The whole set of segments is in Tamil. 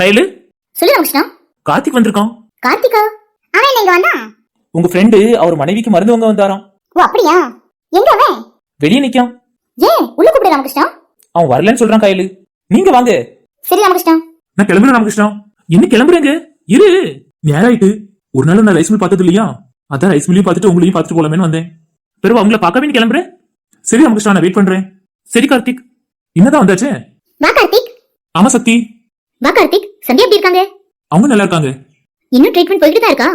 கையில? சொல்லு ராமகிருஷ்ணா கார்த்திக் வந்திருக்கான். கார்த்திகா? அவன் என்ன இங்க வந்தான்? உங்க ஃப்ரெண்டு அவர் மனைவிக்கு மருந்து வாங்க வந்தாராம். ஓ அப்படியா? எங்க அவன்? வெளியே நிக்கான். ஏன் உள்ள கூப்பிடு ராமகிருஷ்ணா அவன் வரலன்னு சொல்றான் கையில. நீங்க வாங்க. சரி ராமகிருஷ்ணா நான் கிளம்புறேன் ராமகிருஷ்ணா என்ன கிளம்புறேங்க? இரு. நேராயிட்டு. ஒரு நாள் நான் ரைஸ் மில் பார்த்தது இல்லையா? அதான் ரைஸ் மில்லையும் பார்த்துட்டு உங்களையும் பார்த்துட்டு போலாமேன்னு வந்தேன். பிறகு அவங்கள பார்க்கவே கிளம்புறேன் சரி ராமகிருஷ்ணா நான் வெயிட் பண்றேன். சரி கார்த்திக். என்னதான் வந்தாச்சே? வா கார்த்திக். ஆமா சக்தி வா கார்த்திக். சந்தியா எப்படி இருக்காங்க? அவங்க நல்லா இருக்காங்க. இன்னும் ட்ரீட்மெண்ட் போயிட்டு தான் இருக்கா?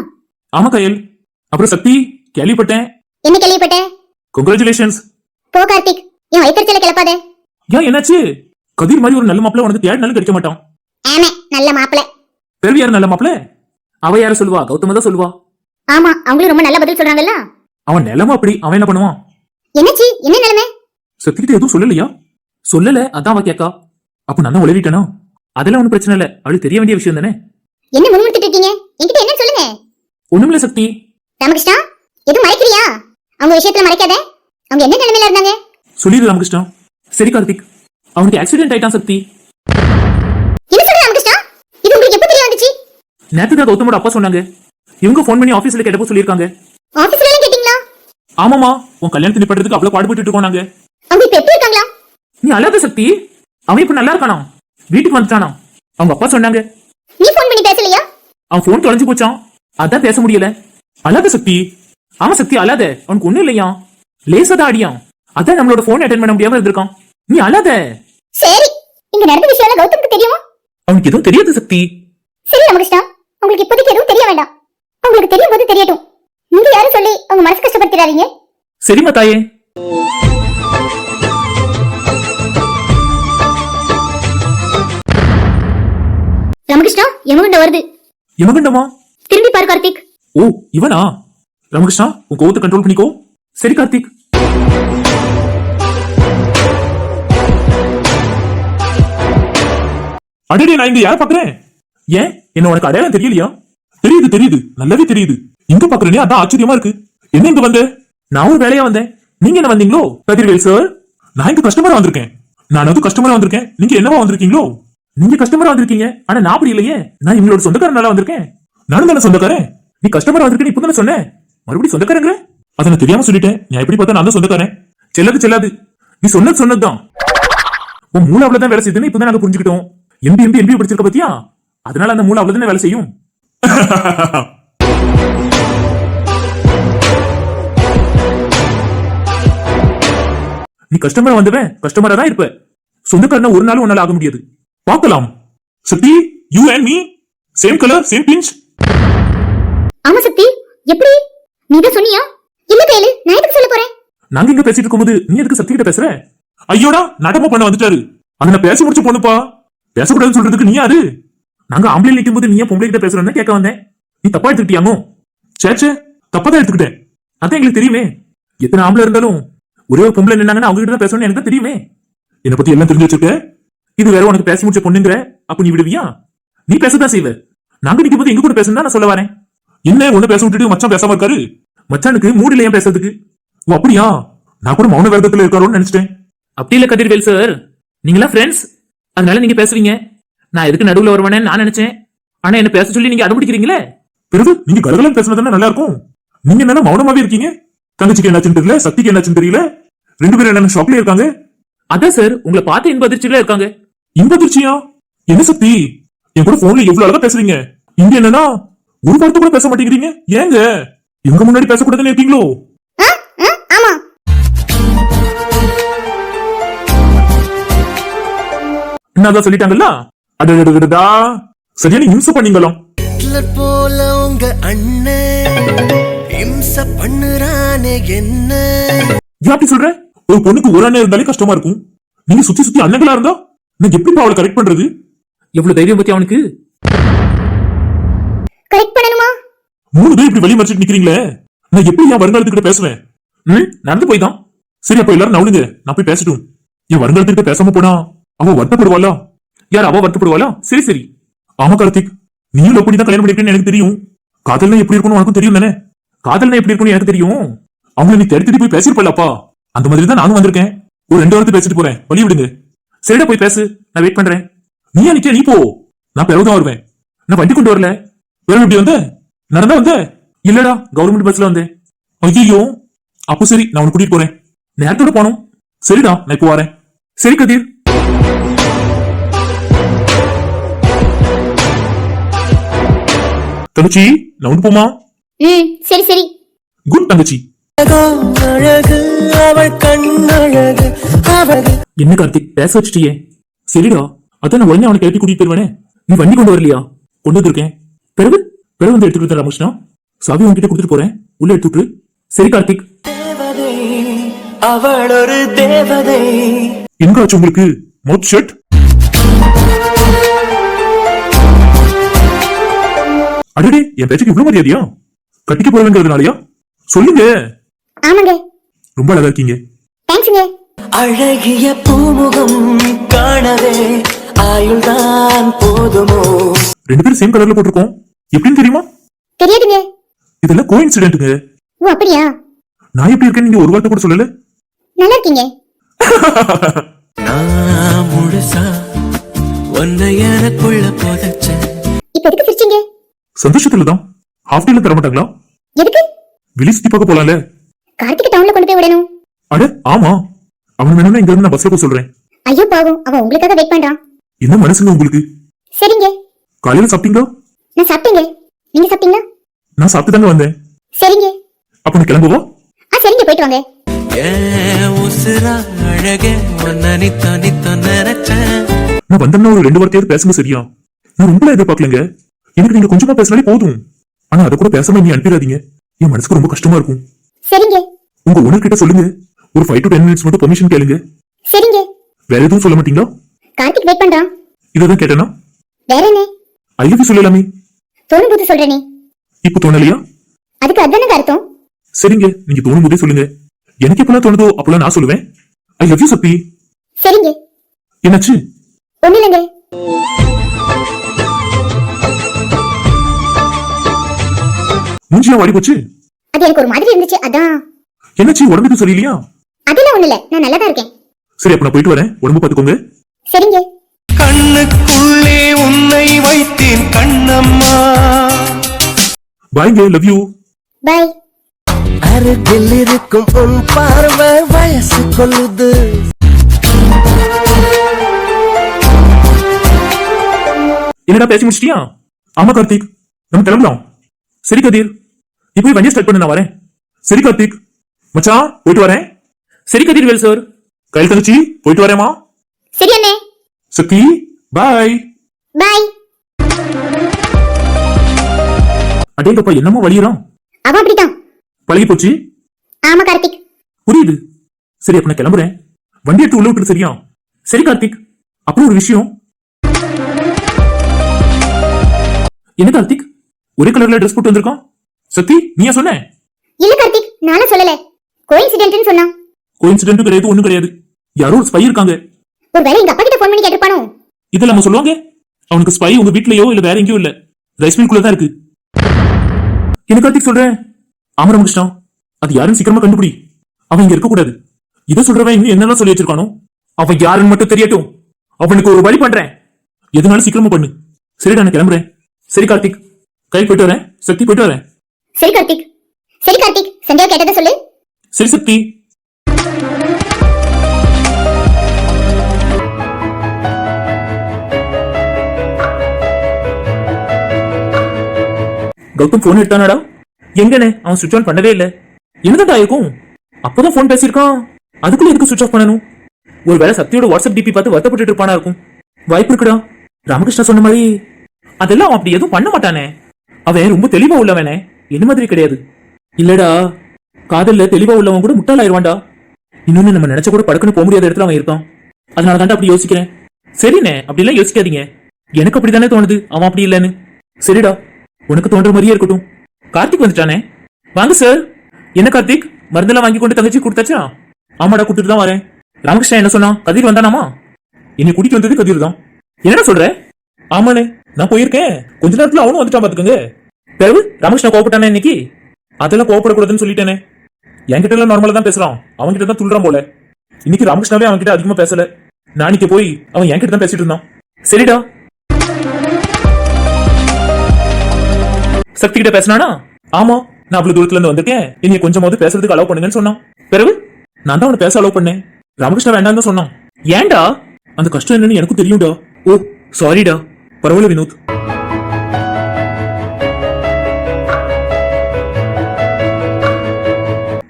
ஆமா கையல். அப்புறம் சக்தி கேள்விப்பட்டேன். என்ன கேள்விப்பட்ட? கங்க்ராச்சுலேஷன்ஸ் போ கார்த்திக். என் வயிற்றுச்சல கிளப்பாத. ஏன் என்னாச்சு? கதிர் மாதிரி ஒரு நல்ல மாப்பிள்ள உனக்கு தேடினாலும் கிடைக்க மாட்டான். ஆமா நல்ல மாப்பிள பிறகு யார் நல்ல மாப்பிள்ள? அவ யார சொல்லுவா? கௌதம தான் சொல்லுவா. ஆமா அவங்களும் ரொம்ப நல்ல பதில் சொல்றாங்கல்ல? அவன் நிலம அப்படி அவன் என்ன பண்ணுவான்? என்னாச்சு? என்ன நிலைமை? சத்திக்கிட்ட எதுவும் சொல்லலையா? சொல்லல அதான் அவ கேக்கா. அப்ப நான் உளறிட்டேனா? அதெல்லாம் ஒண்ணும் பிரச்சனை இல்ல. அவளுக்கு தெரிய வேண்டிய விஷயம் தானே? என்ன முன்முடுத்துட்டு இருக்கீங்க? என்கிட்ட என்ன சொல்லுங்க? ஒண்ணுமில்ல சக்தி. ராமகிருஷ்ணா எதுவும் மறைக்கிறியா? அவங்க விஷயத்துல மறைக்காத. அவங்க என்ன நிலைமையில இருந்தாங்க? சொல்லிடு ராமகிருஷ்ணா. சரி கார்த்திக். அவனுக்கு ஆக்சிடென்ட் ஆயிட்டான் சக்தி. என்ன சொல்ற ராமகிருஷ்ணா? இது உங்களுக்கு எப்ப தெரிய வந்துச்சு? நேத்து தான் கௌதமோட அப்பா சொன்னாங்க. இவங்க ஃபோன் பண்ணி ஆபீஸ்ல கேட்டப்போ சொல்லியிருக்காங்க. ஆபீஸ்ல எல்லாம் கேட்டீங்களா? ஆமாமா உன் கல்யாணத்தை நிப்பாட்டுறதுக்கு அவ்வளவு பாடுபட்டு இருக்கோம் நாங்க. அவங்க இப்ப எப்படி இருக்காங்களா? நீ அழாத சக்தி. அவன் இப்ப நல்லா இருக்கானா? வீட்டுக்கு வந்துட்டானா? அவங்க அப்பா சொன்னாங்க. நீ ஃபோன் பண்ணி பேசலையா? அவன் போன் தொலைஞ்சு போச்சான் அதான் பேச முடியல. அழாத சக்தி. ஆமா சக்தி அழாத. அவனுக்கு ஒண்ணும் இல்லையா? லேசாதான் அடியான். அதான் நம்மளோட போன் அட்டன் பண்ண முடியாம இருந்திருக்கான். நீ அழாத. சரி. இங்க நடந்த விஷயம் கௌதமுக்கு தெரியுமா? அவனுக்கு எதுவும் தெரியாது சக்தி. சரி ராமகிருஷ்ணா. உங்களுக்கு இப்போதைக்கு எதுவும் தெரிய வேண்டாம். உங்களுக்கு தெரியும் போது தெரியட்டும். நீங்க யாரும் சொல்லி அவங்க மனசு கஷ்டப்படுத்திடாதீங்க. சரிம்மா தாயே. ராமகிருஷ்ணா எமகுண்ட வருது. எமகண்டமா திரும்பி பாரு கார்த்திக். ஓ இவனா? ராமகிருஷ்ணா உன் கோவத்தை கண்ட்ரோல் பண்ணிக்கோ. சரி கார்த்திக். அடடே நான் இங்க யார பாக்குறேன் ஏன்? என்ன உனக்கு அடையாளம் தெரியலையா? தெரியுது தெரியுது. நல்லாவே தெரியுது. இங்க பாக்குறேனே அதான் ஆச்சரியமா இருக்கு. என்ன இங்க வந்த? நான் ஒரு வேலையா வந்தேன். நீங்க என்ன வந்தீங்களோ? கதிர்வேல் சார் நான் இங்க கஸ்டமரா வந்திருக்கேன். நான் அது கஸ்டமரா வந்திருக்கேன். நீங்க என்னவா வந்திருக்கீங்களோ? நீங்க கஸ்டமரா வந்திருக்கீங்க. ஆனா நான் அப்படி இல்லையே. நான் இவங்களோட சொந்தக்காரனால வந்திருக்கேன். நானும் தானே சொந்தக்காரன். நீ கஸ்டமரா வந்திருக்க இப்போ தானே சொன்னேன் மறுபடியும் சொந்தக்காரங்க அதை நான் தெரியாம சொல்லிட்டேன். நான் எப்படி பார்த்தா நான் தான் சொந்தக்காரன். செல்லது செல்லாது. நீ சொன்னது சொன்னதுதான். உன் மூளை அவ்வளவுதான் வேலை செய்யுதுன்னு இப்பதான் நாங்க புரிஞ்சுக்கிட்டோம். எம்பி எம்பி எம்பி படிச்சிருக்க பத்தியா? அதனால அந்த மூளை அவ்வளவுதானே வேலை செய்யும். நீ கஸ்டமரா வந்தவன் கஸ்டமரா தான் இருப்ப. சொந்தக்காரனா ஒரு நாள் உன்னால ஆக முடியாது. பார்க்கலாம். Sakthi you and me same colour same pinch ஆமா சக்தி எப்படி? நீ தான் சொன்னியா? இல்ல கையில நான் எதுக்கு சொல்ல போறேன்? நாங்க இங்க பேசிட்டு இருக்கும்போது நீ எதுக்கு சக்தி கிட்ட பேசுற? ஐயோடா நாடகமா பண்ண வந்துட்டாரு. அது நான் பேச முடிச்சு பொண்ணுப்பா பேசக்கூடாதுன்னு சொல்றதுக்கு நீ யாரு நாங்க ஆம்பளை நிற்கும் போது நீ ஏன் பொம்பளை கிட்ட பேசுறேன்னு கேட்க வந்தேன். நீ தப்பா எடுத்துக்கிட்டியாமோ சேச்சே தப்பா தான் எடுத்துக்கிட்டேன். அதான் எங்களுக்கு தெரியுமே. எத்தனை ஆம்பளை இருந்தாலும் ஒரே ஒரு பொம்பளை நின்னாங்கன்னா அவங்க கிட்ட தான் பேசணும்னு எனக்கு தெரியுமே. என்னை பத்தி எல்லாம் தெரிஞ்சு வச்சிருக்க? இது வேற உனக்கு பேசி முடிச்ச பொண்ணுங்கிற? அப்ப நீ விடுவியா? நீ பேசதான் செய்வ. நாங்க நிற்கும் போது எங்க கூட பேசணும் நான் சொல்ல வரேன்? என்ன ஒண்ணு பேச விட்டுட்டு மச்சான் பேசாம இருக்காரு? மச்சானுக்கு மூடில ஏன் பேசுறதுக்கு? ஓ அப்படியா? நான் கூட மௌன விரதத்துல இருக்காரோன்னு நினைச்சிட்டேன். அப்படி இல்ல கதிர்வேல் சார் நீங்களா ஃப்ரெண்ட்ஸ் அதனால நீங்க பேசுவீங்க. நான் எதுக்கு நடுவுல வருவானே நான் நினைச்சேன். ஆனா என்ன பேச சொல்லி நீங்க அடம்பிடிக்கிறீங்களே பிறகு நீங்க கலகலம் பேசுனதுன்னா நல்லா இருக்கும். நீங்க என்ன மௌனமாவே இருக்கீங்க? தங்கச்சிக்கு என்னாச்சுன்னு தெரியல சக்திக்கு என்னாச்சுன்னு தெரியல. ரெண்டு பேரும் என்ன ஷாக்லயே இருக்காங்க? அதான் சார் உங்களை பார்த்து இன்ப அதிர்ச்சியில இருக்காங்க. இன்ப அதிர்ச்சியா என்ன சக்தி? என் கூட போன்ல எவ்வளவு அழகா பேசுறீங்க. இங்க என்னன்னா ஒரு வார்த்தை கூட பேச மாட்டேங்கிறீங்க. ஏங்க? எங்க முன்னாடி பேசக்கூடாதுன்னு இருக்கீங்களோ? ஆ? ஆ? ஆமா. என்னதான் சொல்லிட்டாங்கல்ல? அடடடடா சரியான இம்சை பண்ணீங்களாம். ஹிட்லர் போல உங்க அண்ணன் இம்ச பண்ணுறானே என்ன? ஏன் அப்படி சொல்ற? ஒரு பொண்ணுக்கு ஒரு அண்ணன் இருந்தாலே கஷ்டமா இருக்கும். நீங்க சுத்தி சுத்தி அண்ணங்களா இருந்தா? நான் எப்படி அவளை கரெக்ட் பண்றது? எவ்வளவு தைரியம் பத்தி அவனுக்கு? கரெக்ட் பண்ணணுமா? மூணு பேர் இப்படி வெளிய மறைச்சிட்டு நிக்கிறீங்களே. நான் எப்படி என் வருங்காலத்துக்கிட்ட பேசுவேன்? ம் நடந்து போய் தான். சரி அப்ப எல்லாரும் நவுளுங்க நான் போய் பேசட்டும். என் வருங்காலத்துக்கிட்ட பேசாம போனா அவ வருத்தப்படுவாளா? யார் அவ வருத்தப்படுவாளா? சரி சரி. ஆமா கார்த்திக். நீயும் லவ் பண்ணி தான் கல்யாணம் பண்ணிருக்கேன்னு எனக்கு தெரியும். காதல்னா எப்படி இருக்கும்னு உனக்கும் தெரியும் தானே? காதல்னா எப்படி இருக்கும்னு எனக்கு தெரியும். அவங்கள நீ தேடி போய் பேசிருப்பல்லப்பா அந்த மாதிரி தான் நானும் வந்திருக்கேன். ஒரு ரெண்டு வாரத்தை பேசிட்டு போறேன். வழி விடுங்க. சரிடா போய் பேசு. நான் வெயிட் பண்றேன். நீ நிக்க நீ போ. நான் பிறகு தான் வருவேன். நான் வண்டி கொண்டு வரல. வேற எப்படி வந்த? நடந்தா வந்த? இல்லடா கவர்மெண்ட் பஸ்ல வந்தேன். ஐயோ அப்போ சரி நான் உன்னை கூட்டிட்டு போறேன். நேரத்தோட போனோம். சரிடா நான் இப்போ வரேன். சரி கதிர். தங்கச்சி நான் போமா? ம் சரி சரி. குட் தங்கச்சி. என்ன கார்த்திக் பேச வச்சிட்டியே? சரிடா. அதான் நான் உடனே அவனை கிளப்பி கூட்டிட்டு போயிருவானே. நீ வண்டி கொண்டு வரலையா? கொண்டு வந்திருக்கேன். பிறகு? பிறகு வந்து எடுத்துட்டு வரேன் ராமகிருஷ்ணா சாவி உன்கிட்ட கொடுத்துட்டு போறேன். உள்ள எடுத்துட்டு சரி கார்த்திக். அவள் ஒரு தேவதை. எங்க ஆச்சு உங்களுக்கு ஷர்ட்? அடடே என் பேச்சுக்கு இவ்வளவு மரியாதையா? கட்டிக்க போறவங்கிறதுனாலயா? சொல்லுங்க. ஆமாங்க. ரொம்ப அழகா இருக்கீங்க. தேங்க்ஸுங்க அழகிய பூமுகம் காணவே ஆயுள்தான் போதுமோ? ரெண்டு பேரும் சேம் கலர்ல போட்டிருக்கோம். எப்படின்னு தெரியுமா? தெரியாதுங்க. இதெல்லாம் கோ இன்சிடென்ட்டுங்க ஓ அப்படியா? நான் எப்படி இருக்கேன்னு நீங்க ஒரு வார்த்தை கூட சொல்லல. நல்லா இருக்கீங்க. நான் முழுசா உன்னை எனக்குள்ள புதைச்சேன். இப்ப எதுக்கு சிரிச்சீங்க? சந்தோஷத்துல தான் ஹாஃப் டேல தர மாட்டாங்களா எதுக்கு? வெளி சுத்தி பார்க்க போலாம்ல. கார்த்திக் டவுன்ல கொண்டு போய் விடணும். அட ஆமா. அவன் வேணும்னா இங்க இருந்து நான் பஸ்ல போக சொல்றேன். ஐயோ பாவம். அவன் உங்களுக்காக வெயிட் பண்றான். என்ன மனசுங்க உங்களுக்கு? சரிங்க. காலையில சாப்பிட்டீங்களா? நான் சாப்பிட்டேங்க. நீங்க சாப்பிட்டீங்களா? நான் சாப்பிட்டு தாங்க வந்தேன். சரிங்க. அப்ப நான் கிளம்புவா ஆ சரிங்க. போயிட்டு வாங்க. நான் வந்தேன்னா ஒரு ரெண்டு வார்த்தையாவது பேசுங்க சரியா? நான் ரொம்ப எதிர்பார்க்கலங்க. எனக்கு நீங்க கொஞ்சமா பேசினாலே போதும். ஆனா அதை கூட பேசாம நீ அனுப்பிடாதீங்க. என் மனசுக்கு ரொம்ப கஷ்டமா இருக்கும். சரிங்க. உங்க ஓனர் கிட்ட சொல்லுங்க. ஒரு ஃபைவ் டு டென் மினிட்ஸ் மட்டும் பெர்மிஷன் கேளுங்க. சரிங்க. வேற எதுவும் சொல்ல மாட்டீங்களா? கார்த்திக் வெயிட் பண்றான். இதான் கேட்டேனா? வேற என்ன? ஐ லவ் யூ சொல்லலாமே. தோணும் போது சொல்றேனே. இப்போ தோணலையா? அதுக்கு அதானங்க அர்த்தம். சரிங்க நீங்க தோணும் போதே சொல்லுங்க. எனக்கு எப்பெல்லாம் தோணுதோ அப்பெல்லாம் நான் சொல்லுவேன். ஐ லவ் யூ சப்பி சரிங்க. என்னாச்சு? ஒண்ணு இல்லைங்க. மூஞ்சியா வாடி போச்சு? அது எனக்கு ஒரு மாதிரி இருந்துச்சு அதான். என்னாச்சு உடம்புக்கு சரியில்லையா? அதெல்லாம் ஒண்ணு இல்ல நான் நல்லா தான் இருக்கேன். சரி அப்ப நான் போயிட்டு வரேன். உடம்பு பாத்துக்கோங்க சரிங்க. கண்ணுக்குள்ளே உன்னை வைத்தேன் கண்ணம்மா. பாய்ங்க லவ் யூ பாய் அருகில் இருக்கும் உன் பார்வை வயசு கொள்ளுது. என்னடா பேசி முடிச்சிட்டியா? ஆமா கார்த்திக். நம்ம கிளம்பலாம் சரி கதிர். நீ போய் வண்டியை ஸ்டார்ட் பண்ணு நான் வரேன். சரி கார்த்திக். மச்சான் போயிட்டு வரேன். சரி கதிர் வேல் சார் கையில் தங்கச்சி போயிட்டு வரேமா சரி அண்ணே. சக்தி பாய் பாய் அடேங்கப்பா என்னமோ வழியிறான் அவன் அப்படித்தான். பழகி போச்சு? ஆமா கார்த்திக். புரியுது. சரி அப்ப நான் கிளம்புறேன். வண்டி எடுத்து உள்ள விட்டுரு சரியா? சரி கார்த்திக். அப்புறம் ஒரு விஷயம். என்ன கார்த்திக்? ஒரே கலர்ல ட்ரெஸ் போட்டு வந்திருக்கான்? சக்தி நீயா சொன்ன? இல்ல கார்த்திக் நானும் சொல்லல. கோயின்சிடென்ட்னு சொன்னான். கோயின்சிடென்ட்டும் கிடையாது ஒண்ணும் கிடையாது. யாரோ ஒரு ஸ்பை இருக்காங்க. ஒருவேளை எங்க அப்பா கிட்ட போன் பண்ணி கேட்டிருப்பானோ? இதெல்லாம் நம்ம சொல்லுவாங்க. அவனுக்கு ஸ்பை உங்க வீட்லயோ இல்ல வேற எங்கேயோ இல்ல. ரைஸ் மில்குள்ள தான் இருக்கு. என்ன கார்த்திக் சொல்றேன் ஆமா ராமகிருஷ்ணா அது யாருன்னு சீக்கிரமா கண்டுபிடி. அவன் இங்க இருக்க கூடாது. இதை சொல்றவன் இன்னும் என்னெல்லாம் சொல்லி வச்சிருக்கானோ? அவன் யாருன்னு மட்டும் தெரியட்டும். அவனுக்கு ஒரு வழி பண்றேன். எதுனாலும் சீக்கிரமா பண்ணு. சரிடா நான் கிளம்புறேன். சரி கார்த்திக். கை போயிட்டு வரேன். சக்தி போயிட்டு வரேன். சரி கார்த்திக். சரி கார்த்திக் சந்தியா கேட்டதை சொல்லு. சரி சக்தி. கௌதம் போன் எடுத்தானாடா? எங்கனே அவன் சுவிட்ச் ஆன் பண்ணவே இல்ல. என்னதான் இருக்கும் அப்பதான் போன் பேசியிருக்கான். அதுக்குள்ள எதுக்கு சுவிட்ச் ஆஃப் பண்ணணும்? ஒருவேளை சக்தியோட வாட்ஸ்அப் டிபி பார்த்து வருத்தப்பட்டு இருப்பானா இருக்கும். வாய்ப்பு இருக்குடா. ராமகிருஷ்ணா சொன்ன மாதிரி அதெல்லாம் அவன் அப்படி எதுவும் பண்ண மாட்டானே. அவன் ரொம்ப தெளிவா உள்ளவனே. என்ன மாதிரி கிடையாது? இல்லடா காதல்ல தெளிவா உள்ளவன் கூட முட்டாளாயிருவான்டா இன்னொன்னு நம்ம நினைச்ச கூட படக்குன்னு போக முடியாத இடத்துல அவன் இருக்கான். அதனால தான்டா அப்படி யோசிக்கிறேன். சரிண்ணே அப்படிலாம் யோசிக்காதீங்க. எனக்கு அப்படித்தானே தோணுது அவன் அப்படி இல்லைன்னு. சரிடா உனக்கு தோன்ற மாதிரியே இருக்கட்டும். கார்த்திக் வந்துட்டானே? வாங்க சார் என்ன கார்த்திக்? மருந்தெல்லாம் வாங்கி கொண்டு தங்கச்சி கொடுத்தாச்சா? ஆமாடா கொடுத்துட்டு தான் வரேன். ராமகிருஷ்ணன் என்ன சொன்னான்? கதிர் வந்தானாமா? என்னை கூட்டிட்டு வந்தது கதிர் தான் என்னடா சொல்ற? ஆமாண்ணே நான் போயிருக்கேன். கொஞ்ச நேரத்துல அவனும் வந்துட்டான் பாத்துக்கோங்க. பிறகு ராமகிருஷ்ணன் கோபப்பட்டானே இன்னைக்கு? அதெல்லாம் கோவப்படக்கூடாதுன்னு சொல்லிட்டேனே. என்கிட்ட எல்லாம் நார்மலா தான் பேசுறான். அவன்கிட்ட தான் துள்றான் போல. இன்னைக்கு ராமகிருஷ்ணாவே அவன்கிட்ட அதிகமா பேசல. நாளைக்கு போய் அவன் என்கிட்ட தான் பேசிட்டு இருந்தான். சரிடா. சக்தி கிட்ட பேசினானா? ஆமா. நான் அவ்வளவு தூரத்துல இருந்து வந்திருக்கேன். இனி கொஞ்சமாவது பேசுறதுக்கு அலோவ் பண்ணுங்கன்னு சொன்னான். பிறகு? நான் தான் அவனை பேச அலோவ் பண்ணேன். ராமகிருஷ்ணா வேண்டாம் தான் சொன்னான். ஏன்டா? அந்த கஷ்டம் என்னன்னு எனக்கும் தெரியும்டா. ஓ சாரிடா பரவாயில்ல வினோத்.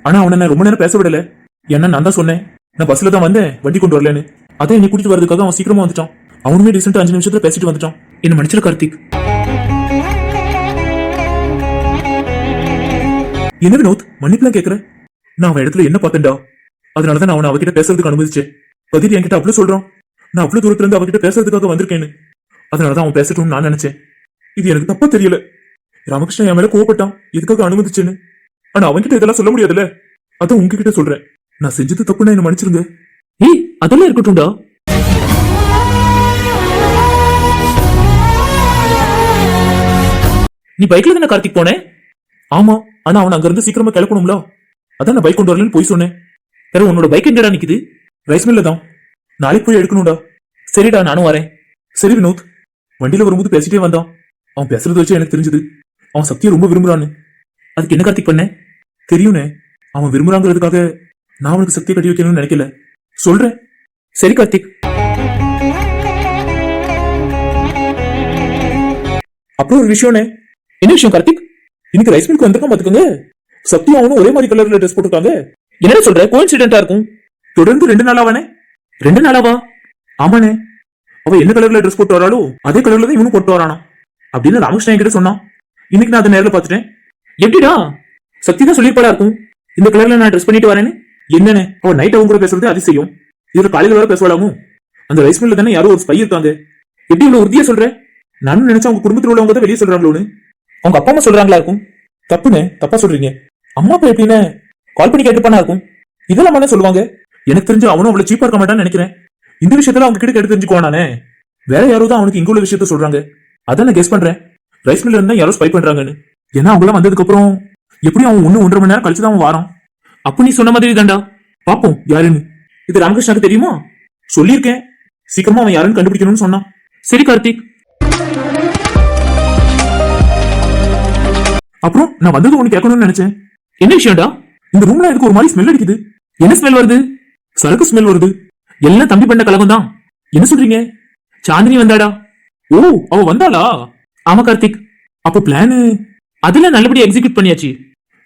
ஆனா அவனை ரொம்ப நேரம் பேச விடல என்ன நான் தான் சொன்னேன் நான் பஸ்ல தான் வந்தேன் வண்டி கொண்டு வரலன்னு. அதான் என்னை கூட்டிட்டு வரதுக்காக அவன் சீக்கிரமா வந்துட்டான். அவனுமே ரீசெண்டா அஞ்சு நிமிஷத்துல பேசிட்டு வந்துட்டான். என்ன மன்னிச்சிரு கார்த்திக். என்ன வினோத் மன்னிப்புலாம் கேக்குற? நான் அவன் இடத்துல என்ன பார்த்தேன்டா? அதனாலதான் நான் அவனை அவகிட்ட பேசுறதுக்கு அனுமதிச்சேன். பதில் என்கிட்ட அவ்வளவு சொல்றான். நான் அவ்வளவு தூரத்துல இருந்து அவகிட்ட பேசுறதுக்காக வந்திருக்கேன்னு. அதனாலதான் அவன் பேசட்டும்னு நான் நினைச்சேன். இது எனக்கு தப்பா தெரியல. ராமகிருஷ்ணன் என் மேல கோவப்பட்டான். இதுக்காக அனுமதிச்சேன்னு? ஆனா அவன்கிட்ட இதெல்லாம் சொல்ல முடியாதுல்ல? அதான் உங்ககிட்ட சொல்றேன். நான் செஞ்சது தப்புன்னா என்ன மன்னிச்சிருங்க. ஏய் அதெல்லாம் இருக்கட்டும்டா. நீ பைக்ல தானே கார்த்திக் போனேன் ஆமா ஆனா அவன் அங்க இருந்து சீக்கிரமா கிளப்பணும்ல. அதான் நான் பைக் கொண்டு வரலன்னு போய் சொன்னேன். வேற உன்னோட பைக் எங்கடா நிக்குது? ரைஸ் மில்ல தான். நாளைக்கு போய் எடுக்கணும்டா. சரிடா நானும் வரேன். சரி வினோத். வண்டியில வரும்போது பேசிட்டே வந்தான். அவன் பேசுறது வச்சு எனக்கு தெரிஞ்சது. அவன் சக்தியை ரொம்ப விரும்புறான்னு. அதுக்கு என்ன கார்த்திக் பண்ணேன் தெரியும்னே. அவன் விரும்புறாங்கிறதுக்காக நான் அவனுக்கு சக்தியை கட்டி வைக்கணும்னு நினைக்கல. சொல்றேன். சரி கார்த்திக். அப்புறம் ஒரு விஷயம்னே. என்ன விஷயம் கார்த்திக்? இன்னைக்கு ரைஸ் மில்க் வந்திருக்கான் பாத்துக்கோங்க சக்தி அவனும் ஒரே மாதிரி கலர்ல ட்ரெஸ் போட்டிருக்காங்க. என்ன சொல்ற? கோயின்சிடென்டா இருக்கும். தொடர்ந்து ரெண்டு நாளாவானே ரெண்டு நாளாவா? ஆமாண்ணே. அவ என்ன கலர்ல ட்ரெஸ் போட்டு வராளோ அதே கலர்ல தான் இவனும் போட்டு வரானா அப்படின்னு ராமகிருஷ்ணன் என்கிட்ட சொன்னான். இன்னைக்கு நான் அதை நேரில் பார்த்துட்டேன். எப்படிடா? சக்தி தான் சொல்லிருப்பாடா இருக்கும்? இந்த கலர்ல நான் ட்ரெஸ் பண்ணிட்டு வரேன்னு? என்னண்ணே அவன் நைட் அவங்க கூட பேசுறது அதிசயம். இதுல காலையில வேற பேசலாமோ அந்த ரைஸ் மில்ல தானே யாரோ ஒரு ஸ்பை இருக்காங்க. எப்படி இவ்வளவு உறுதியா சொல்ற? நானும் நினைச்சா அவங்க குடும்பத்தில் உள்ளவங்க தான் வெளியே சொல்றாங்களோன்னு. அவங்க அப்பா அம்மா சொல்றாங்களா இருக்கும்? தப்புன்னு தப்பா சொல்றீங்க. அம்மா அப்பா எப்படின்னு கால் பண்ணி கேட்டுப்பானா இருக்கும்? இதெல்லாம் என்ன சொல்லுவாங்க. எனக்கு தெரிஞ்சு அவனும் அவ்வளவு சீப்பா இருக்க மாட்டான்னு நினைக்கிறேன். இந்த விஷயத்துல அவங்க கிட்ட கேட்டு தெரிஞ்சுக்குவானே வேற யாரோ தான் அவனுக்கு இங்க உள்ள விஷயத்த சொல்றாங்க. அதான் நான் கெஸ் பண்றேன். ரைஸ் மில்ல இருந்தா யாரோ ஸ்பை பண்றாங்கன்னு. ஏன்னா அவங்களாம் வந்ததுக்கு அப்புறம் எப்படியும் அவன் ஒண்ணு ஒன்றரை மணி நேரம் கழிச்சு தான் அவன் வாரான். அப்ப நீ சொன்ன மாதிரி தாண்டா. பாப்போம் யாருன்னு. இது ராமகிருஷ்ணாக்கு தெரியுமா? சொல்லியிருக்கேன். சீக்கிரமா அவன் யாருன்னு கண்டுபிடிக்கணும்னு சொன்னான். சரி கார்த்திக். அப்புறம் நான் வந்தது ஒண்ணு கேட்கணும்னு நினைச்சேன். என்ன விஷயம்டா? இந்த ரூம்ல எனக்கு ஒரு மாதிரி ஸ்மெல் அடிக்குது. என்ன ஸ்மெல் வருது? சரக்கு ஸ்மெல் வருது. எல்லாம் தம்பி பண்ண கலகம் தான் என்ன சொல்றீங்க? சாந்தினி வந்தாடா. ஓ அவ வந்தாளா? ஆமா கார்த்திக். அப்ப பிளானு அதெல்லாம் நல்லபடியா எக்ஸிக்யூட் பண்ணியாச்சு.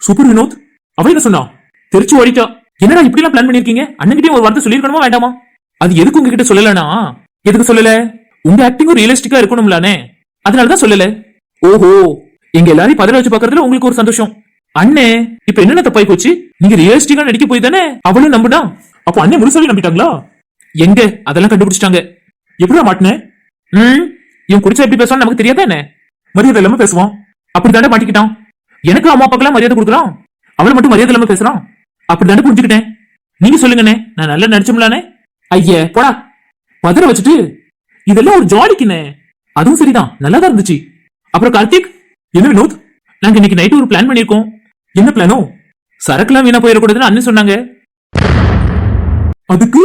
சூப்பர் வினோத் அவ என்ன சொன்னா? தெரிச்சு ஓடிட்டா. என்னடா இப்படி எல்லாம் பிளான் பண்ணிருக்கீங்க அண்ணன்கிட்டயும் ஒரு வார்த்தை சொல்லிருக்கணுமா வேண்டாமா? அது எதுக்கு உங்ககிட்ட சொல்லலனா எதுக்கு சொல்லல? உங்க ஆக்டிங்கும் ரியலிஸ்டிக்கா இருக்கணும்லானே. அதனாலதான் சொல்லல. ஓஹோ எங்க எல்லாரையும் பதில வச்சு பாக்குறதுல உங்களுக்கு ஒரு சந்தோஷம். அண்ணே இப்ப என்னென்ன தப்பாய் போச்சு நீங்க ரியலிஸ்டிக்கா நடிக்க போய் தானே அவளும் நம்பினா? அப்போ அண்ணன் முழுசாவே நம்பிட்டாங்களா? எங்க? அதெல்லாம் கண்டுபிடிச்சிட்டாங்க. எப்படிடா மாட்டினேன் ம்? இவன் குடிச்சா எப்படி பேசுவான்னு நமக்கு தெரியாதா என்ன மரியாதை இல்லாம பேசுவான். அப்படி தானே மாட்டிக்கிட்டான்? எனக்கு அம்மா அப்பாக்கெல்லாம் மரியாதை கொடுக்குறான் அவளை மட்டும் மரியாதை இல்லாம பேசுறான் அப்படி தானே புரிஞ்சுக்கிட்டேன். நீங்க சொல்லுங்கண்ணே நான் நல்லா நடிச்சோம்லானே ஐய போடா. பதற வச்சுட்டு இதெல்லாம் ஒரு ஜாலிக்குண்ணே. அதுவும் சரிதான் நல்லா தான் இருந்துச்சு. அப்புறம் கார்த்திக் என்ன வினோத்? நாங்க இன்னைக்கு நைட்டு ஒரு பிளான் பண்ணிருக்கோம் என்ன பிளானோ சரக்குலாம் வீணா போயிடக்கூடாதுன்னு அண்ணன் சொன்னாங்க. அதுக்கு?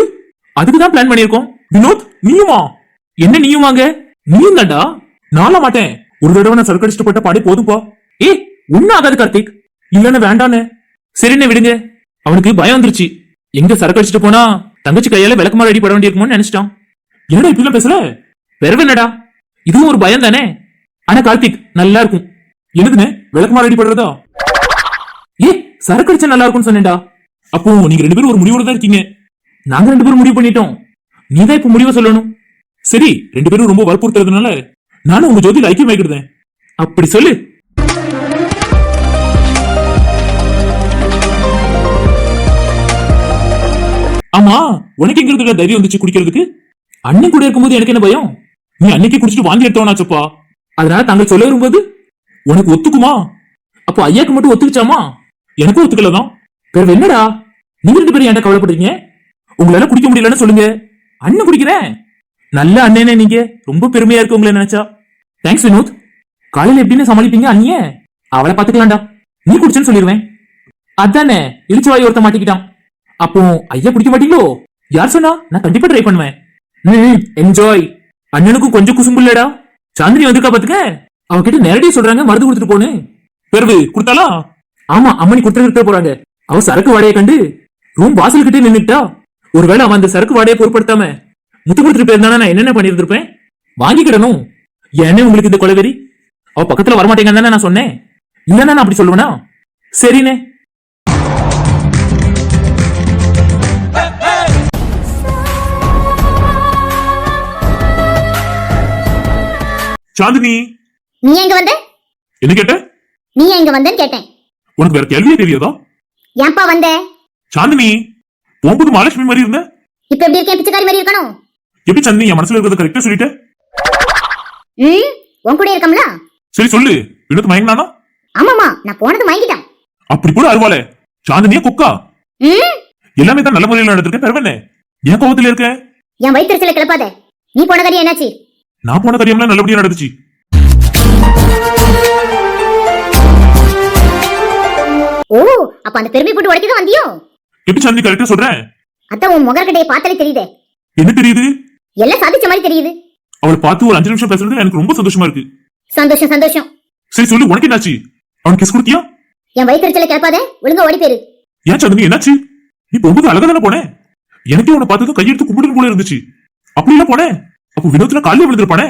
அதுக்கு தான் பிளான் பண்ணிருக்கோம் வினோத் நீயுமா? என்ன நீயும் வாங்க நீயும் தாண்டா நாள மாட்டேன். ஒரு தடவை நான் சரக்கு அடிச்சுட்டு போட்ட பாடி போதும்பா. ஏ ஒன்னும் ஆகாது கார்த்திக். இல்லன்னு வேண்டானே சரிண்ணே விடுங்க. அவனுக்கு பயம் வந்துருச்சு. எங்க சரக்கு அடிச்சுட்டு போனா தங்கச்சி கையால விளக்கமா ரெடி பட வேண்டியிருக்குமோன்னு நினைச்சிட்டான். என்னடா இப்படிலாம் பேசுற? வேற என்னடா? இதுவும் ஒரு பயம் தானே? ஆனா கார்த்திக் நல்லா இருக்கும். எழுதுனே விளக்கமா ரெடி படுறதா ஏ சரக்கு அடிச்சா நல்லா இருக்கும்னு சொன்னேன்டா. அப்போ நீங்க ரெண்டு பேரும் ஒரு முடிவோட தான் இருக்கீங்க. நாங்க ரெண்டு பேரும் முடிவு பண்ணிட்டோம். நீதான் இப்ப முடிவை சொல்லணும். சரி ரெண்டு பேரும் ரொம்ப வற்புறுத்துறதுனால நானும் உங்க ஜோதியில் ஐக்கியம் வைக்கிறேன் அப்படி சொல்லு. ஆமா உனக்கு எங்க இருக்கிற தைரியம் வந்துச்சு குடிக்கிறதுக்கு? அண்ணன் கூட இருக்கும்போது எனக்கு என்ன பயம்? நீ அன்னைக்கு குடிச்சிட்டு வாந்தி எடுத்தவனாச்சப்பா அதனால தாங்க சொல்ல வரும்போது உனக்கு ஒத்துக்குமா? அப்போ ஐயாக்கு மட்டும் ஒத்துக்குச்சாமா? எனக்கும் ஒத்துக்கலதான். பிறகு என்னடா? நீங்க ரெண்டு பேரும் ஏன்டா கவலைப்படுறீங்க? உங்களால குடிக்க முடியலன்னு சொல்லுங்க. அண்ணன் குடிக்கிறேன். நல்ல அண்ணனே நீங்க. ரொம்ப பெருமையா இருக்கு உங்களை நினைச்சா. தேங்க்ஸ் வினோத். காலையில எப்படின்னு சமாளிப்பீங்க அண்ணியே? அவளை பாத்துக்கலாம்டா நீ குடிச்சேன்னு சொல்லிடுவேன் அதானே? இழிச்சு வாய் ஒருத்த மாட்டிக்கிட்டான். அப்போ ஐயா குடிக்க மாட்டீங்களோ? யார் சொன்னா? நான் கண்டிப்பா ட்ரை பண்ணுவேன். ம் என்ஜாய் அண்ணனுக்கும் கொஞ்சம் குசும்பு இல்லடா. சாந்தினி வந்திருக்கா பாத்துக்க அவகிட்ட நேரடியா சொல்றாங்க மருந்து கொடுத்துட்டு போனு பெருவு கொடுத்தாளா? ஆமா அம்மனி கொடுத்துட்டு போறாங்க. அவ சரக்கு வாடையை கண்டு ரூம் வாசல் கிட்டே நின்னுட்டா. ஒருவேளை அவன் அந்த சரக்கு வாடையை பொருட்படுத்தாம முத்து கொடுத்துட்டு போயிருந்தானா நான் என்னென்ன பண்ணிருந்திருப்பேன் வாங்கிக்கிடணும் ஏன்னே உங்களுக்கு இந்த கொலவெறி? அவ பக்கத்துல வரமாட்டேங்கன்னு தானே நான் சொன்னேன். இல்லன்னா நான் அப்படி சொல்லுவேனா? சரிண்ணே. சாந்தினி! நீ எங்க வந்த? என்ன கேட்ட? நீ எங்க வந்தேன்னு கேட்டேன். உனக்கு வேற கேள்வியே தெரியாதா? ஏன்பா வந்த? சாந்தினி போகும்போது மகாலட்சுமி மாதிரி இருந்த? இப்ப எப்படி இருக்கேன் பிச்சைக்காரி மாதிரி இருக்கணும்? எப்படி சாந்தினி என் மனசுல இருக்கிறத கரெக்டா சொல்லிட்ட? ம் உன் கூட இருக்கம்ல? சரி சொல்லு வினோத் மயங்கினானா? ஆமாமா நான் போனது வாங்கிட்டான் அப்படி கூட அருவாளே சாந்தினியா குக்கா. ம்? எல்லாமே தான் நல்ல முறையில் நடந்திருக்கேன் பெருவனே ஏன் கோவத்துல இருக்க? என் வயிற்றுல கிளப்பாத. நீ போன காரியம் என்னாச்சு? நான் போன காரியம்லாம் நல்லபடியா நடந்துச்சு. ஓ அப்ப அந்த பெருமை போட்டு உடைக்க தான் வந்தியோ? எப்படி சாந்தினி கரெக்டா சொல்றேன்? அதான் உன் முகர்கட்டையை பார்த்தாலே தெரியுதே. என்ன தெரியுது? எல்லாம் சாதிச்ச மாதிரி தெரியுது. அவளை பார்த்து ஒரு அஞ்சு நிமிஷம் பேசுறது எனக்கு ரொம்ப சந்தோஷமா இருக்கு. சந்தோஷம் சந்தோஷம். சரி சொல்லு உனக்கு என்னாச்சு? அவனுக்கு கிஸ் கொடுத்தியா? என் வயிற்றுல கிளப்பாத ஒழுங்கா ஓடி போயிரு. ஏன் சாந்தினி என்னாச்சு? நீ போகும்போது அழகா தானே போனேன் எனக்கே உன்னை பார்த்ததும் கையெடுத்து கும்பிடுன்னு போல இருந்துச்சு. அப்படி இல்ல போனேன் அப்போ வினோத்ல காலையில விழுந்திருப்பானே?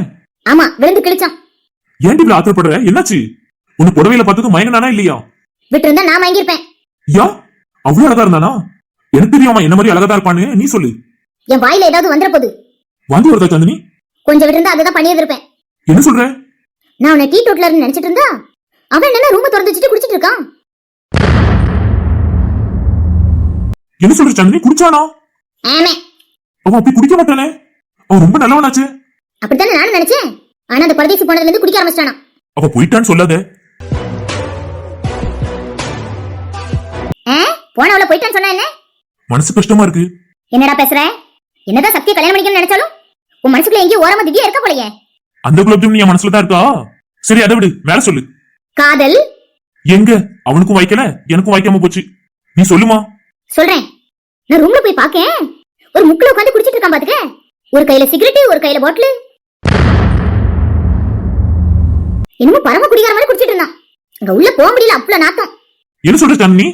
ஆமா விழுந்து கிழிச்சான். ஏன் இப்படி ஆத்திரப்படுற? என்னாச்சு? உன்னை புடவையில பார்த்ததும் மயங்கினானா இல்லையா? விட்டு இருந்தா நான் வாங்கியிருப்பேன் யா? அவ்வளவு அழகா இருந்தானா? எனக்கு தெரியாமா என்ன மாதிரி அழகா இருப்பான்னு. நீ சொல்லு. என் வாயில ஏதாவது வந்துட போகுது வாந்தி வருதா சாந்தினி? கொஞ்சம் விட்டு இருந்தா அதுதான் பண்ணியிருந்திருப்பேன் என்ன சொல்ற? நான் உன்னை டீ டோட்ல இருந்து நினைச்சிட்டு இருந்தா அவன் என்னன்னா ரூம திறந்து வச்சுட்டு குடிச்சிட்டு இருக்கான். என்ன சொல்ற சாந்தினி? குடிச்சானா? ஆமே. அவன் அப்படி குடிக்க மாட்டானே? அவன் ரொம்ப நல்லவனாச்சு அப்படித்தானே நானும் நினைச்சேன்? ஆனா அந்த பரதேசி போனதுல இருந்து குடிக்க ஆரம்பிச்சிட்டானா? அவ போயிட்டான்னு சொல்லாத? போனவள போயிட்டான்னு சொன்னா என்ன? மனசு கஷ்டமா இருக்கு. என்னடா பேசுற? என்னதான் சக்தியை கல்யாணம் பண்ணிக்கணும்னு நினைச்சாலும் உன் மனசுக்குள்ள எங்கேயும் ஓரமா திவ்யா இருக்க போலயே. அந்த குலோப்ஜாம் நீ மனசுல தான் இருக்கா? சரி அதை விடு. மேல சொல்லு. காதல்? எங்க? அவனுக்கும் வைக்கல எனக்கும் வைக்காம போச்சு. நீ சொல்லுமா. சொல்றேன். நான் ரூம்ல போய் பாக்கேன் ஒரு முக்குல உட்காந்து குடிச்சிட்டு இருக்கான் பாத்துக்க. ஒரு கையில சிகரெட் ஒரு கையில பாட்டில் என்னமோ பரம குடிகார மாதிரி குடிச்சிட்டு இருந்தான். அங்க உள்ள போக முடியல அவ்வளவு நாத்தம். என்ன சொல்ற சாந்தினி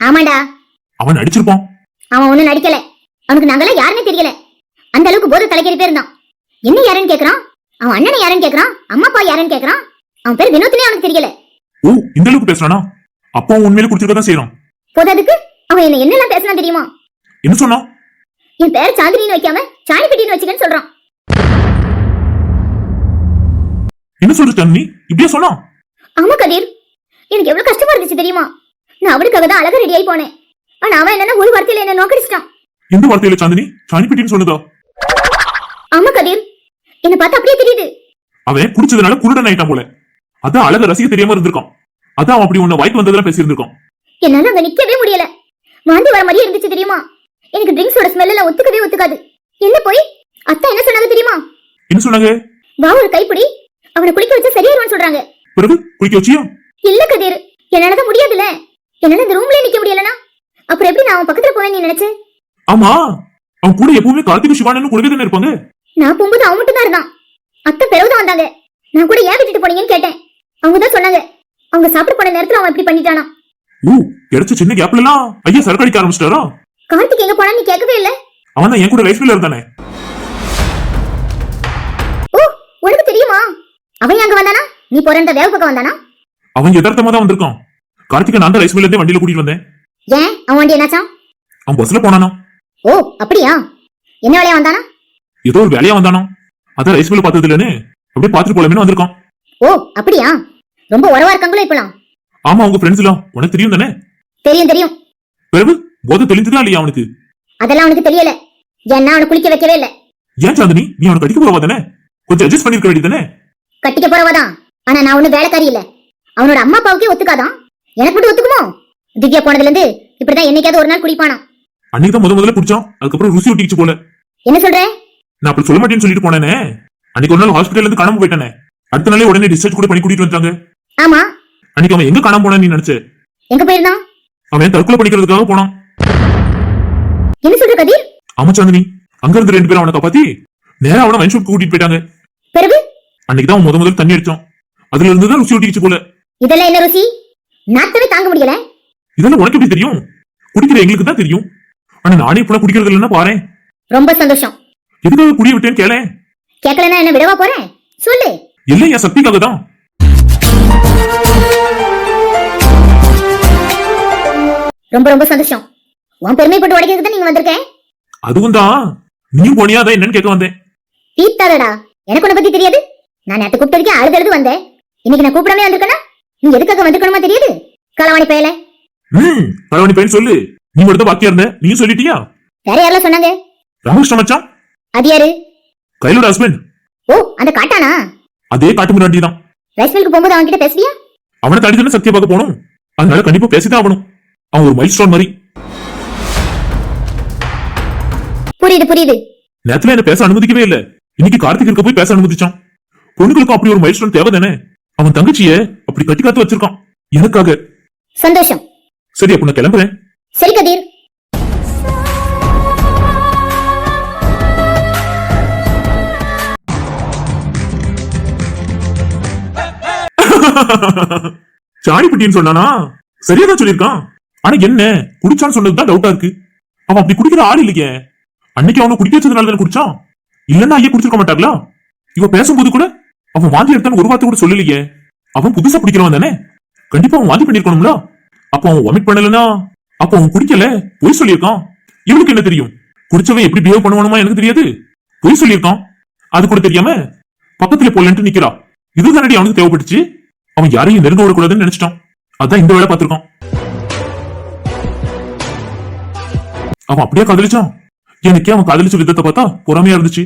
ஆமாண்டா. அவன் அடிச்சிருப்பான் அவன் ஒண்ணும் நடிக்கல. அவனுக்கு நாங்கெல்லாம் யாருன்னே தெரியல. அந்த அளவுக்கு போதை தலைக்கறி பேர் இருந்தான். என்ன யாருன்னு கேக்குறான்? அவன் அண்ணனை யாருன்னு கேக்குறான்? அம்மா அப்பா யாருன்னு கேக்குறான்? அவன் பேர் வினோத்னே அவனுக்கு தெரியல. ஓ இந்த அளவுக்கு பேசுறானா? அப்போ உண்மையில குடிச்சிருக்க தான் செய்யறான் போதாதுக்கு அவன் என்ன என்னெல்லாம் பேசினா தெரியுமா? என்ன சொன்னான்? என் பேர் சாந்தினின்னு வைக்காம சாணிப்பட்டின்னு வச்சுக்கன்னு சொல்றான். என்ன சொல்ற சாந்தினி? இப்படியே சொன்னான் ஆமா கதிர். எனக்கு எவ்வளவு கஷ்டமா இருந்துச்சு தெரியுமா? நான் அவளுக்காக தான் அழகா ரெடி ஆகி போனேன். ஆனா அவன் என்னன்னா ஒரு வார்த்தையில என்ன நோக்கடிச்சிட்டான். எந்த வார்த்தையில சாந்தினி? சாணிப்பிட்டின்னு சொன்னதா? ஆமா கதிர். என்ன பார்த்தா அப்படியே தெரியுது. அவன் குடிச்சதுனால குருடன் ஆயிட்டான் போல. அதான் அழக ரசிக்க தெரியாம இருந்திருக்கான். அதான் அப்படி உன்னை வாய்க்கு வந்ததெல்லாம் பேசியிருந்திருக்கான். என்னால அங்க நிக்கவே முடியல. வாந்தி வர மாதிரியே இருந்துச்சு தெரியுமா? எனக்கு ட்ரிங்க்ஸோட ஸ்மெல் எல்லாம் ஒத்துக்கவே ஒத்துக்காது. என்ன போய்? அத்தா என்ன சொன்னாங்க தெரியுமா? என்ன சொன்னாங்க? வா ஒரு கைப்பிடி. அவனை குளிக்க வச்சா சரியாயிருவான்னு சொல்றாங்க. பிறகு குளிக்க வச்சியா? இல்ல கதிர் என்னாலதான் முடியாதுல்ல. என்னால இந்த ரூம்லயே நிக்க முடியலனா? அப்புறம் எப்படி நான் அவன் பக்கத்துல போவேன் நீ நினைச்ச? ஆமா. அவன் கூட எப்பவுமே கார்த்திக் சிவானு கூடவே தானே இருப்பாங்க? நான் போகும்போது அவன் மட்டும் தான் இருந்தான். அத்தை பிறகுதான் வந்தாங்க. நான் கூட ஏன் விட்டுட்டு போனீங்கன்னு கேட்டேன். அவங்க தான் சொன்னாங்க. அவங்க சாப்பிட போன நேரத்துல அவன் இப்படி பண்ணிட்டானா. ஓ கிடைச்ச சின்ன கேப்ல எல்லாம் ஐயா சரக்கு அடிக்க ஆரம்பிச்சிட்டாரா? கார்த்திக் எங்க போனா நீ கேட்கவே இல்ல. அவன் தான் என் கூட லைஃப்ல இருந்தானே. ஓ உனக்கு தெரியுமா? அவன் அங்க வந்தானா? நீ பிறந்த வேவ பக்கம் வந்தானா? அவன் யதார்த்தமா தான் வந்திருக்கான். கார்த்திகை நான் தான் மில்ல இருந்தே வண்டியில கூட்டிட்டு வந்தேன். ஏன்? அவன் வண்டி என்னாச்சான் அவன் பஸ்ல போனானா? ஓ அப்படியா? என்ன வேலையா வந்தானா? ஏதோ ஒரு வேலையா வந்தானோ? அதான் ரைஸ் மில் பார்த்தது இல்லன்னு அப்படியே பாத்துட்டு போலாமேனு வந்திருக்கான். ஓ அப்படியா? ரொம்ப உறவா இருக்காங்களோ இப்பலாம் ஆமா அவங்க ஃப்ரெண்ட்ஸ் எல்லாம். உனக்கு தெரியும் தானே? தெரியும் தெரியும். பிறகு? போதை தெளிஞ்சுதான் இல்லையா அவனுக்கு? அதெல்லாம் அவனுக்கு தெரியல. ஏன்னா அவனை குளிக்க வைக்கவே இல்ல. ஏன் சாந்தினி? நீ அவனுக்கு அடிக்க போவா தானே? கொஞ்சம் அட்ஜஸ்ட் பண்ணிருக்க வேண்டியதானே கட்டிக்க போறவாதான். ஆனா நான் ஒண்ணு வேலைக்காரி இல்ல. அவனோட அம்மா அப்பாவுக்கே ஒத்துக்காதான். எனக்கு மட்டும் ஒத்துக்குமோ? திவ்யா போனதுல இருந்து இப்படிதான் என்னைக்காவது ஒரு நாள் குடிப்பானா அன்னைக்கு தான் முத முதல்ல குடிச்சான். அதுக்கப்புறம் ருசி ஒட்டிக்கிச்சு போல. என்ன சொல்ற? நான் அப்படி சொல்ல மாட்டேன்னு சொல்லிட்டு போனேனே. அன்னைக்கு ஒரு நாள் ஹாஸ்பிட்டல்ல இருந்து காணாம போயிட்டானே. அடுத்த நாளே உடனே டிஸ்சார்ஜ் கூட பண்ணி கூட்டிட்டு வந்தாங்க ஆமா. அன்னைக்கு அவன் எங்க காணாம போனான்னு நீ நினைச்ச? எங்க போயிருந்தான்? அவன் தற்கொலை பண்ணிக்கிறதுக்காக போனான். என்ன சொல்ற கதிர்? ஆமா சாந்தினி. அங்க இருந்து ரெண்டு பேரும் அவனை காப்பாத்தி நேரா அவனை வைன் ஷாப் கூட்டிட்டு போயிட்டாங்க. பிறகு? அன்னைக்கு தான் முத முதல்ல தண்ணி அடிச்சான். அதுல இருந்து தான் ருசி ஒட்டிக்கிச்சு போல. இதெல்லாம் என்ன ருசி? நாத்தவே தாங்க முடியல. இதெல்லாம் உனக்கு எப்படி தெரியும்? குடிக்கிற எங்களுக்கு தான் தெரியும். ஆனா நானே இப்பெல்லாம் குடிக்கிறது இல்லைன்னா பாரேன். ரொம்ப சந்தோஷம். எதுக்காக குடிய விட்டேன்னு கேளேன் கேட்கலன்னா என்ன விடவா போறேன் சொல்லு. எல்லாம் என் சக்திக்காக தான். ரொம்ப ரொம்ப சந்தோஷம். உன் பெருமை போட்டு உடைக்கிறதுக்கு தான் நீங்க வந்திருக்கேன் அதுவும் தான் நீயும் போனியா? அதான் என்னன்னு கேட்க வந்தேன். பீத்தாதடா எனக்கு உன்னை பத்தி தெரியாது. நான் நேத்து கூப்பிட்டதுக்கே அழுது அழுது வந்தேன். இன்னைக்கு நான் கூப்பிடாம வந்திருக்கேனா? நீ எதுக்காக வந்திருக்கணுமா தெரியாது? களவாணி பயல. ம் பரவாயில்ல பையன் சொல்லு. நீ மட்டும் பாக்கியா இருந்த. நீயும் சொல்லிட்டியா? வேற யாரெல்லாம் சொன்னாங்க? ராமகிருஷ்ண மச்சான்? அது யாரு? கையிலோட ஹஸ்பண்ட் ஓ அந்த காட்டானா? அதே காட்டு முன்னாடி தான் ரைஸ் மில்க்கு போகும்போது அவன் கிட்ட பேசுவியா அவனை தாண்டி தானே சத்திய பார்க்க போகணும் அதனால கண்டிப்பா பேசிதான் ஆகணும். அவன் ஒரு மைல் ஸ்டோன் மாதிரி. புரியுது புரியுது. நேத்துல என்ன பேச அனுமதிக்கவே இல்ல. இன்னைக்கு கார்த்திக் இருக்க போய் பேச அனுமதிச்சான். பொண்ணுகளுக்கும் அப்படி ஒரு மைல் ஸ்டோன் தேவை தானே அவன் தங்கச்சிய அப்படி கட்டி காத்து வச்சிருக்கான். எனக்காக. சந்தோஷம். சரி அப்ப நான் கிளம்புறேன். சரி கதீர். சாணிப்பட்டின்னு சொன்னானா? சரியா தான் சொல்லியிருக்கான். ஆனா என்ன? குடிச்சான்னு சொன்னதுதான் டவுட்டா இருக்கு. அவன் அப்படி குடிக்கிற ஆள் இல்லையே. அன்னைக்கு அவனை குடிக்க வச்சதுனால தானே குடிச்சான்? இல்லன்னா ஐயா குடிச்சிருக்க மாட்டாங்களா இவ பேசும்போது கூட அவன் வாந்தி எடுத்தான்னு ஒரு வார்த்தை கூட சொல்லலையே. அவன் புதுசா குடிக்கிறவன் தானே? கண்டிப்பா அவன் வாந்தி பண்ணிருக்கணும்ல அப்ப அவன் வாமிட் பண்ணலனா அப்ப அவன் குடிக்கல? பொய் சொல்லியிருக்கான். இவனுக்கு என்ன தெரியும்? குடிச்சவன் எப்படி பிஹேவ் பண்ணுவானுமா எனக்கு தெரியாது. பொய் சொல்லியிருக்கான். அது கூட தெரியாம பக்கத்துல போலன்ட்டு நிக்கிறா. இதுதானடி அவனுக்கு தேவைப்பட்டுச்சு? அவன் யாரையும் நெருங்க விடக்கூடாதுன்னு நினைச்சிட்டான். அதான் இந்த வேலை பார்த்திருக்கான். அவன் அப்படியே காதலிச்சான். எனக்கே அவன் காதலிச்ச விதத்தை பார்த்தா பொறாமையா இருந்துச்சு.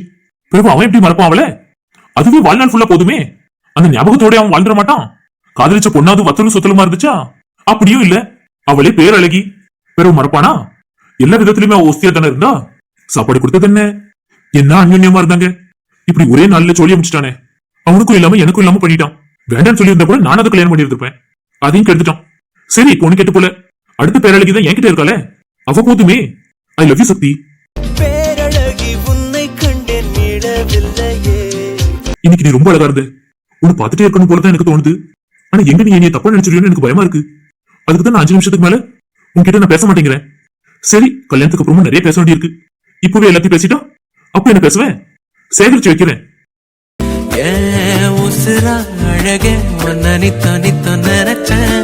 பிறகு அவன் எப்படி மறப்பான் அவளை? அதுவே வாழ்நாள் ஃபுல்லா போதுமே. அந்த ஞாபகத்தோட அவன் வாழ்ந்துட மாட்டான். காதலிச்ச பொண்ணாவது வத்தலும் சொத்தலுமா இருந்துச்சா? அப்படியும் இல்ல. அவளே பேரழகி. பிறகு மறப்பானா? எல்லா விதத்திலுமே அவ ஒஸ்தியா தானே இருந்தா? சாப்பாடு கொடுத்தது என்ன? என்ன அந்யோன்யமா இருந்தாங்க? இப்படி ஒரே நாள்ல சொல்லி முடிச்சிட்டானே அவனுக்கும் இல்லாம எனக்கும் இல்லாம பண்ணிட்டான். வேண்டாம்னு சொல்லி இருந்தா கூட நான் அதை கல்யாணம் பண்ணியிருந்திருப்பேன். அதையும் கெடுத்துட்டான். சரி பொண்ணு கெட்டு போல. அடுத்த பேரழகி தான் என்கிட்ட இருக்காளே. அவ போதுமே. I love you Sakthi. பேரழகி உன்னை கண்டேன் இன்னைக்கு நீ ரொம்ப அழகா இருந்த. உன்னை பார்த்துட்டே இருக்கணும் போல தான் எனக்கு தோணுது. ஆனா எங்க நீ என்னைய தப்பா நினைச்சிருக்கேன்னு எனக்கு பயமா இருக்கு. அதுக்கு தான் நான் அஞ்சு நிமிஷத்துக்கு மேல உன்கிட்ட நான் பேச மாட்டேங்கிறேன். சரி கல்யாணத்துக்கு அப்புறமும் நிறைய பேச வேண்டியிருக்கு. இப்பவே எல்லாத்தையும் பேசிட்டா அப்ப என்ன பேசுவேன் சேகரிச்சு வைக்கிறேன். ஏன் உசுரா அழகே உன்னை நித்த நினைச்சேன்.